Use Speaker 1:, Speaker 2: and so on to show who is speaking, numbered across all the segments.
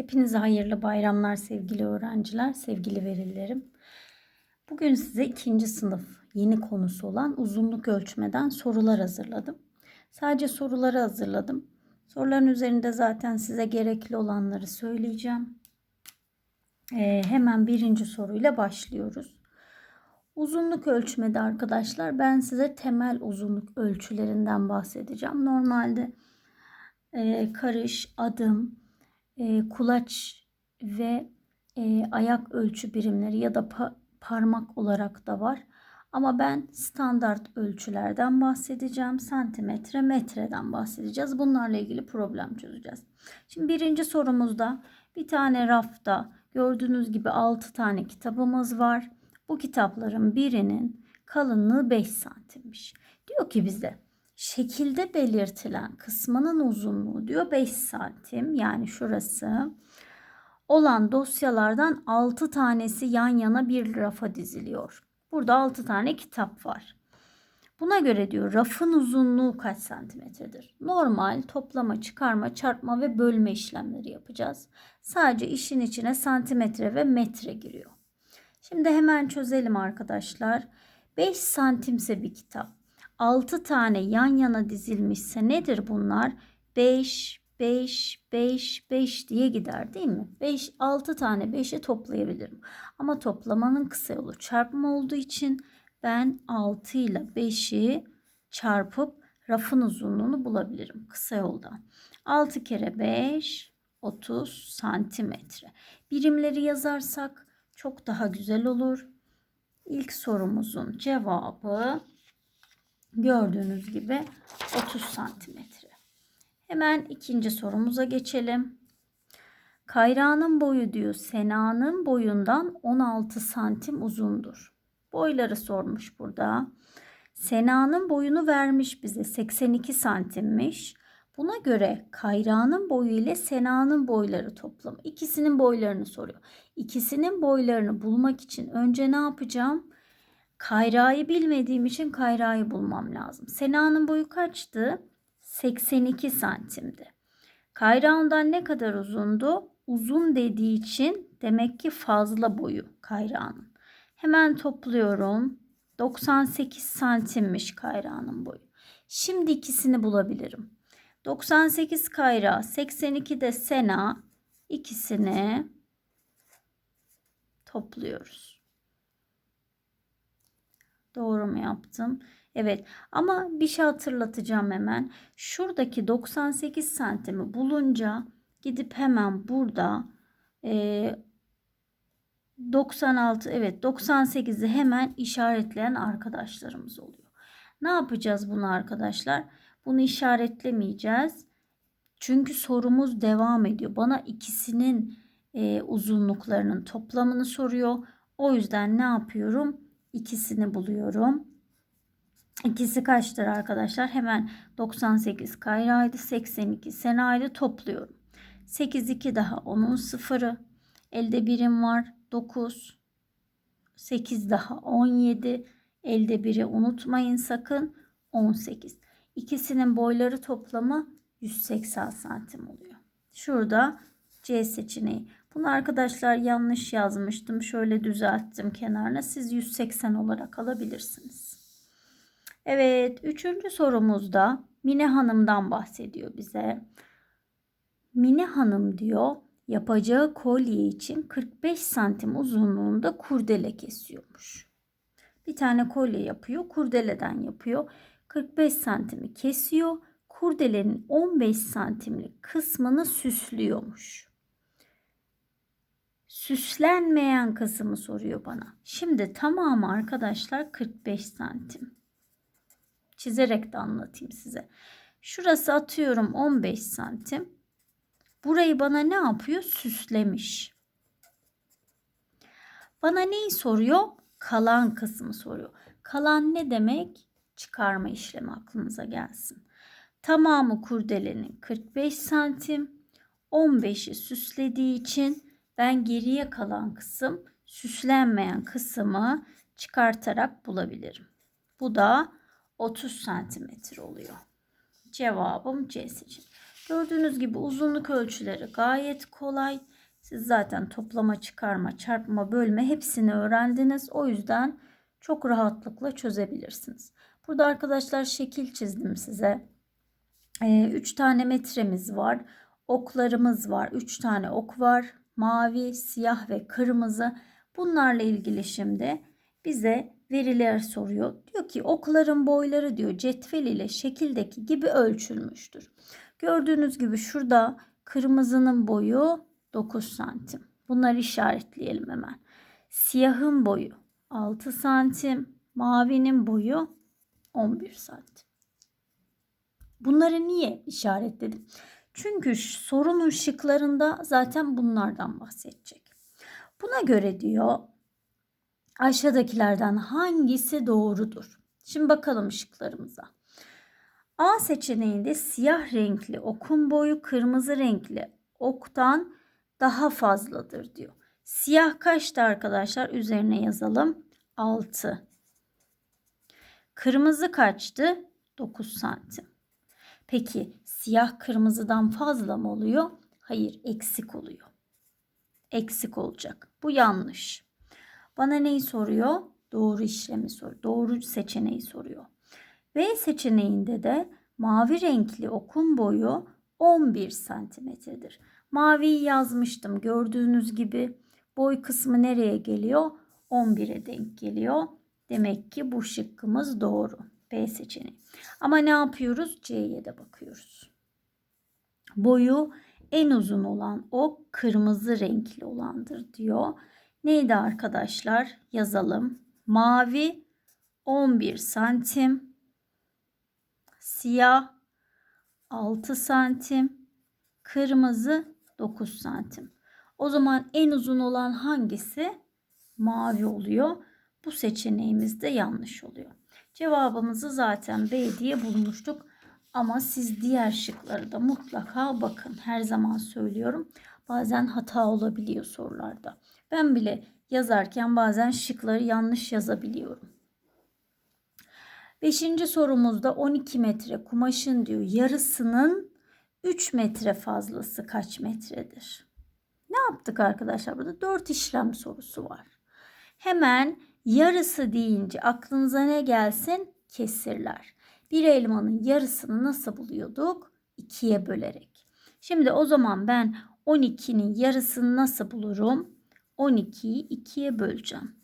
Speaker 1: Hepinize hayırlı bayramlar sevgili öğrenciler, sevgili velilerim. Bugün size ikinci sınıf yeni konusu olan uzunluk ölçmeden sorular hazırladım. Sadece soruları hazırladım. Soruların üzerinde zaten size gerekli olanları söyleyeceğim. Ee, hemen birinci soruyla başlıyoruz. Uzunluk ölçmede arkadaşlar ben size temel uzunluk ölçülerinden bahsedeceğim. Normalde e, karış, adım, e, kulaç ve e, ayak ölçü birimleri ya da pa- parmak olarak da var. Ama ben standart ölçülerden bahsedeceğim. Santimetre, metreden bahsedeceğiz. Bunlarla ilgili problem çözeceğiz. Şimdi birinci sorumuzda bir tane rafta gördüğünüz gibi 6 tane kitabımız var. Bu kitapların birinin kalınlığı 5 santimmiş. Diyor ki bize şekilde belirtilen kısmının uzunluğu diyor 5 santim yani şurası olan dosyalardan 6 tanesi yan yana bir rafa diziliyor. Burada 6 tane kitap var. Buna göre diyor rafın uzunluğu kaç santimetredir? Normal toplama, çıkarma, çarpma ve bölme işlemleri yapacağız. Sadece işin içine santimetre ve metre giriyor. Şimdi hemen çözelim arkadaşlar. 5 santimse bir kitap. 6 tane yan yana dizilmişse nedir bunlar? 5, 5, 5, 5 diye gider değil mi? 5, 6 tane 5'i toplayabilirim. Ama toplamanın kısa yolu çarpma olduğu için ben 6 ile 5'i çarpıp rafın uzunluğunu bulabilirim kısa yoldan. 6 kere 5, 30 santimetre. Birimleri yazarsak çok daha güzel olur. İlk sorumuzun cevabı gördüğünüz gibi 30 santimetre. Hemen ikinci sorumuza geçelim. Kayra'nın boyu diyor Sena'nın boyundan 16 santim uzundur. Boyları sormuş burada. Sena'nın boyunu vermiş bize 82 santimmiş. Buna göre Kayra'nın boyu ile Sena'nın boyları toplamı. İkisinin boylarını soruyor. İkisinin boylarını bulmak için önce ne yapacağım? Kayra'yı bilmediğim için Kayra'yı bulmam lazım. Sena'nın boyu kaçtı? 82 santimdi. Kayra ondan ne kadar uzundu? Uzun dediği için demek ki fazla boyu Kayra'nın. Hemen topluyorum. 98 santimmiş Kayra'nın boyu. Şimdi ikisini bulabilirim. 98 Kayra, 82 de Sena ikisini topluyoruz. Doğru mu yaptım? Evet ama bir şey hatırlatacağım hemen. Şuradaki 98 santimi bulunca gidip hemen burada e, 96 evet 98'i hemen işaretleyen arkadaşlarımız oluyor. Ne yapacağız bunu arkadaşlar? Bunu işaretlemeyeceğiz. Çünkü sorumuz devam ediyor. Bana ikisinin e, uzunluklarının toplamını soruyor. O yüzden ne yapıyorum? İkisini buluyorum. İkisi kaçtır arkadaşlar? Hemen 98 Kayra'ydı, 82 Sena'ydı topluyorum. 8 2 daha onun sıfırı. Elde birim var 9. 8 daha 17. Elde biri unutmayın sakın 18. İkisinin boyları toplamı 180 santim oluyor. Şurada C seçeneği. Bunu arkadaşlar yanlış yazmıştım. Şöyle düzelttim kenarına. Siz 180 olarak alabilirsiniz. Evet, üçüncü sorumuzda Mine Hanım'dan bahsediyor bize. Mine Hanım diyor yapacağı kolye için 45 santim uzunluğunda kurdele kesiyormuş. Bir tane kolye yapıyor, kurdeleden yapıyor. 45 santimi kesiyor. Kurdelenin 15 santimlik kısmını süslüyormuş. Süslenmeyen kısmı soruyor bana. Şimdi tamamı arkadaşlar 45 santim. Çizerek de anlatayım size. Şurası atıyorum 15 santim. Burayı bana ne yapıyor? Süslemiş. Bana neyi soruyor? Kalan kısmı soruyor. Kalan ne demek? Çıkarma işlemi aklınıza gelsin. Tamamı kurdelenin 45 santim. 15'i süslediği için ben geriye kalan kısım süslenmeyen kısmı çıkartarak bulabilirim. Bu da 30 santimetre oluyor. Cevabım C seçeneği. Gördüğünüz gibi uzunluk ölçüleri gayet kolay. Siz zaten toplama, çıkarma, çarpma, bölme hepsini öğrendiniz. O yüzden çok rahatlıkla çözebilirsiniz. Burada arkadaşlar şekil çizdim size. 3 tane metremiz var. Oklarımız var. 3 tane ok var. Mavi, siyah ve kırmızı. Bunlarla ilgili şimdi bize veriler soruyor. Diyor ki okların boyları diyor cetvel ile şekildeki gibi ölçülmüştür. Gördüğünüz gibi şurada kırmızının boyu 9 santim. Bunları işaretleyelim hemen. Siyahın boyu 6 santim. Mavinin boyu 11 santim. Bunları niye işaretledim? Çünkü sorunun şıklarında zaten bunlardan bahsedecek. Buna göre diyor aşağıdakilerden hangisi doğrudur? Şimdi bakalım şıklarımıza. A seçeneğinde siyah renkli okun boyu kırmızı renkli oktan daha fazladır diyor. Siyah kaçtı arkadaşlar? Üzerine yazalım. 6. Kırmızı kaçtı? 9 santim. Peki siyah kırmızıdan fazla mı oluyor? Hayır, eksik oluyor. Eksik olacak. Bu yanlış. Bana neyi soruyor? Doğru işlemi soruyor. Doğru seçeneği soruyor. B seçeneğinde de mavi renkli okun boyu 11 santimetredir. Maviyi yazmıştım. Gördüğünüz gibi boy kısmı nereye geliyor? 11'e denk geliyor. Demek ki bu şıkkımız doğru. B seçeneği. Ama ne yapıyoruz? C'ye de bakıyoruz. Boyu en uzun olan o kırmızı renkli olandır diyor. Neydi arkadaşlar? Yazalım. Mavi 11 santim. Siyah 6 santim. Kırmızı 9 santim. O zaman en uzun olan hangisi? Mavi oluyor. Bu seçeneğimiz de yanlış oluyor. Cevabımızı zaten B diye bulmuştuk. Ama siz diğer şıkları da mutlaka bakın. Her zaman söylüyorum. Bazen hata olabiliyor sorularda. Ben bile yazarken bazen şıkları yanlış yazabiliyorum. Beşinci sorumuzda 12 metre kumaşın diyor yarısının 3 metre fazlası kaç metredir? Ne yaptık arkadaşlar? Burada 4 işlem sorusu var. Hemen yarısı deyince aklınıza ne gelsin? Kesirler. Bir elmanın yarısını nasıl buluyorduk? 2'ye bölerek. Şimdi o zaman ben 12'nin yarısını nasıl bulurum? 12'yi 2'ye böleceğim.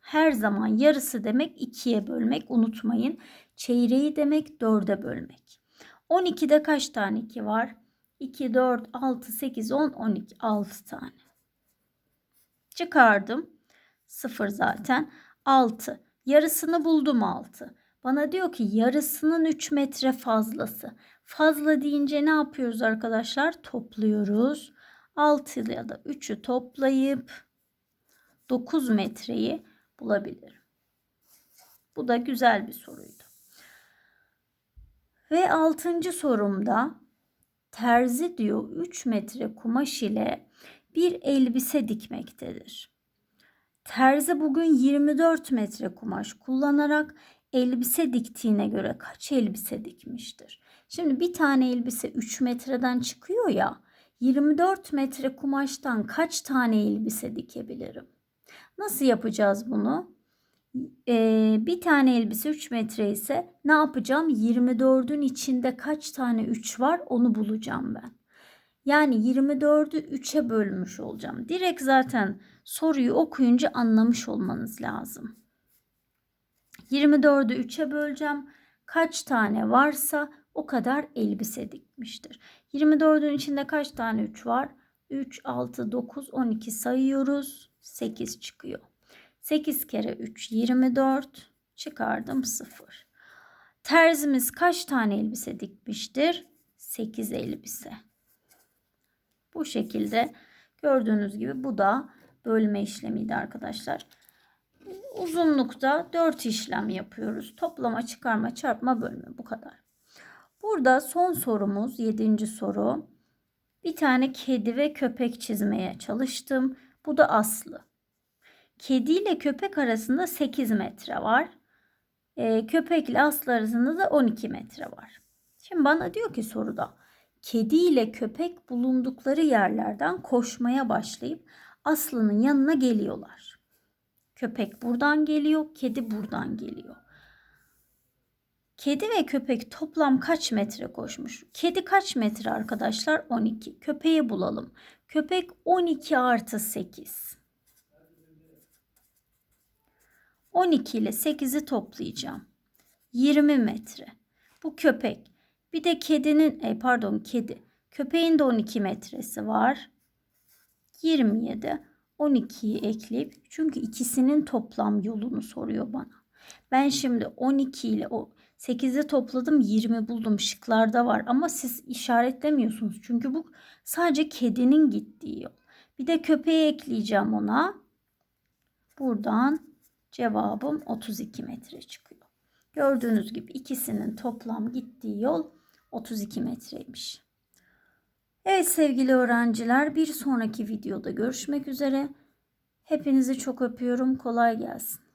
Speaker 1: Her zaman yarısı demek 2'ye bölmek unutmayın. Çeyreği demek 4'e bölmek. 12'de kaç tane 2 var? 2, 4, 6, 8, 10, 12. 6 tane. Çıkardım. 0 zaten. 6. Yarısını buldum 6. Bana diyor ki yarısının 3 metre fazlası. Fazla deyince ne yapıyoruz arkadaşlar? Topluyoruz. 6 ile da 3'ü toplayıp 9 metreyi bulabilirim. Bu da güzel bir soruydu. Ve 6. sorumda terzi diyor 3 metre kumaş ile bir elbise dikmektedir. Terzi bugün 24 metre kumaş kullanarak elbise diktiğine göre kaç elbise dikmiştir? Şimdi bir tane elbise 3 metreden çıkıyor ya 24 metre kumaştan kaç tane elbise dikebilirim? Nasıl yapacağız bunu? Ee, bir tane elbise 3 metre ise ne yapacağım? 24'ün içinde kaç tane 3 var onu bulacağım ben. Yani 24'ü 3'e bölmüş olacağım. Direkt zaten soruyu okuyunca anlamış olmanız lazım. 24'ü 3'e böleceğim. Kaç tane varsa o kadar elbise dikmiştir. 24'ün içinde kaç tane 3 var? 3, 6, 9, 12 sayıyoruz. 8 çıkıyor. 8 kere 3 24 çıkardım 0. Terzimiz kaç tane elbise dikmiştir? 8 elbise. Bu şekilde gördüğünüz gibi bu da bölme işlemiydi arkadaşlar. Uzunlukta 4 işlem yapıyoruz. Toplama, çıkarma, çarpma, bölme bu kadar. Burada son sorumuz 7. soru. Bir tane kedi ve köpek çizmeye çalıştım. Bu da Aslı. Kedi ile köpek arasında 8 metre var. E, köpek ile aslı arasında da 12 metre var. Şimdi bana diyor ki soruda kedi ile köpek bulundukları yerlerden koşmaya başlayıp Aslı'nın yanına geliyorlar. Köpek buradan geliyor, kedi buradan geliyor. Kedi ve köpek toplam kaç metre koşmuş? Kedi kaç metre arkadaşlar? 12. Köpeği bulalım. Köpek 12 artı 8. 12 ile 8'i toplayacağım. 20 metre. Bu köpek. Bir de kedinin, e, pardon kedi. Köpeğin de 12 metresi var. 27. 12'yi ekleyip çünkü ikisinin toplam yolunu soruyor bana. Ben şimdi 12 ile o 8'i topladım 20 buldum şıklarda var ama siz işaretlemiyorsunuz. Çünkü bu sadece kedinin gittiği yol. Bir de köpeği ekleyeceğim ona. Buradan cevabım 32 metre çıkıyor. Gördüğünüz gibi ikisinin toplam gittiği yol 32 metreymiş. Evet sevgili öğrenciler bir sonraki videoda görüşmek üzere. Hepinizi çok öpüyorum. Kolay gelsin.